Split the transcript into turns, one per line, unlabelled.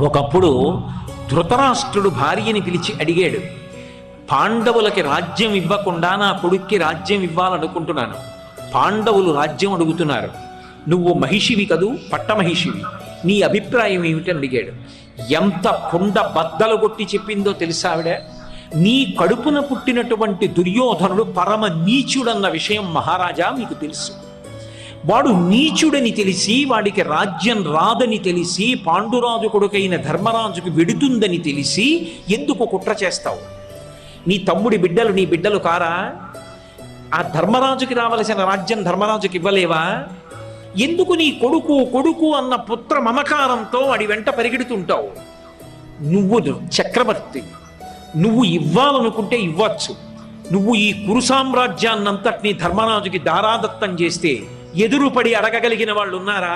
ఒకప్పుడు ధృతరాష్ట్రుడు భార్యని పిలిచి అడిగాడు పాండవులకి రాజ్యం ఇవ్వకుండా నా కొడుక్కి రాజ్యం ఇవ్వాలనుకుంటున్నాను. పాండవులు రాజ్యం అడుగుతున్నారు. నువ్వు మహిషివి కదూ పట్టమహిషివి. నీ అభిప్రాయం ఏమిటని అడిగాడు. ఎంత కుండ బద్దలు కొట్టి చెప్పిందో తెలిసావిడ నీ కడుపున పుట్టినటువంటి దుర్యోధనుడు పరమ నీచుడన్న విషయం మహారాజా మీకు తెలుసు. వాడు నీచుడని తెలిసి వాడికి రాజ్యం రాదని తెలిసి పాండురాజు కొడుకైన ధర్మరాజుకు విడుతుందని తెలిసి ఎందుకు కుట్ర చేస్తావు? నీ తమ్ముడి బిడ్డలు నీ బిడ్డలు కారా? ఆ ధర్మరాజుకి రావలసిన రాజ్యం ధర్మరాజుకి ఇవ్వలేవా? ఎందుకు నీ కొడుకు కొడుకు అన్న పుత్ర మమకారంతో వాడి వెంట పరిగెడుతుంటావు? నువ్వు చక్రవర్తి. నువ్వు ఇవ్వాలనుకుంటే ఇవ్వచ్చు. నువ్వు ఈ కురు సామ్రాజ్యాన్నంతటినీ ధర్మరాజుకి దారాదత్తం చేస్తే ఎదురుపడి అడగగలిగిన వాళ్ళు ఉన్నారా